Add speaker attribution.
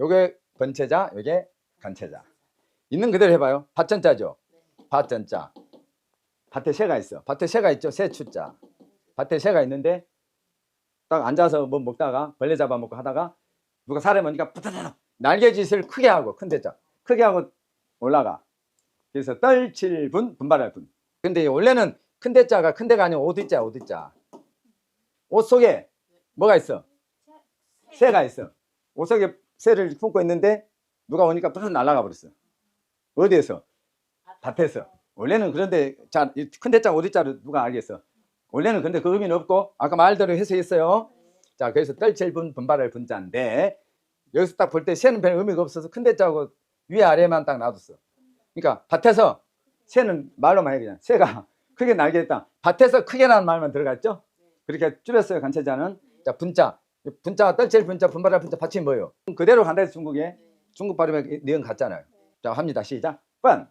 Speaker 1: 요게 번체자, 요게 간체자. 있는 그대로 해봐요. 밭전자죠. 밭전자. 밭에 새가 있어. 밭에 새가 있죠. 새추자. 밭에 새가 있는데 딱 앉아서 뭐 먹다가 벌레 잡아먹고 하다가 누가 사람 오니까 부다다닥 날개짓을 크게 하고 큰 대자 크게 하고 올라가. 그래서 떨칠 분 분발할 분. 근데 원래는 큰 대자가 큰 대가 아니고 오디자 오디자. 옷 속에 뭐가 있어? 새가 있어. 옷 속에 새를 품고 있는데 누가 오니까 부서 날아가 버렸어. 어디에서? 밭에서. 원래는 그런데 자, 큰 대자 오디자를 누가 알겠어? 원래는 근데 그 의미는 없고 아까 말대로 해석했어요. 자, 그래서 떨칠 분 분발할 분자인데 여기서 딱 볼 때 새는 별 의미가 없어서 큰 대자하고 위 아래만 딱 놔뒀어. 그러니까 밭에서 새는 말로만 해 그냥 새가 크게 날개했다. 밭에서 크게라는 말만 들어갔죠? 그렇게 줄였어요 간체자는. 자 분자 분자 떨칠 분자 분발할 분자 받침이 뭐예요? 그대로 간다 해서 중국에 중국 발음에 내용 같잖아요. 자 합니다 시작. 번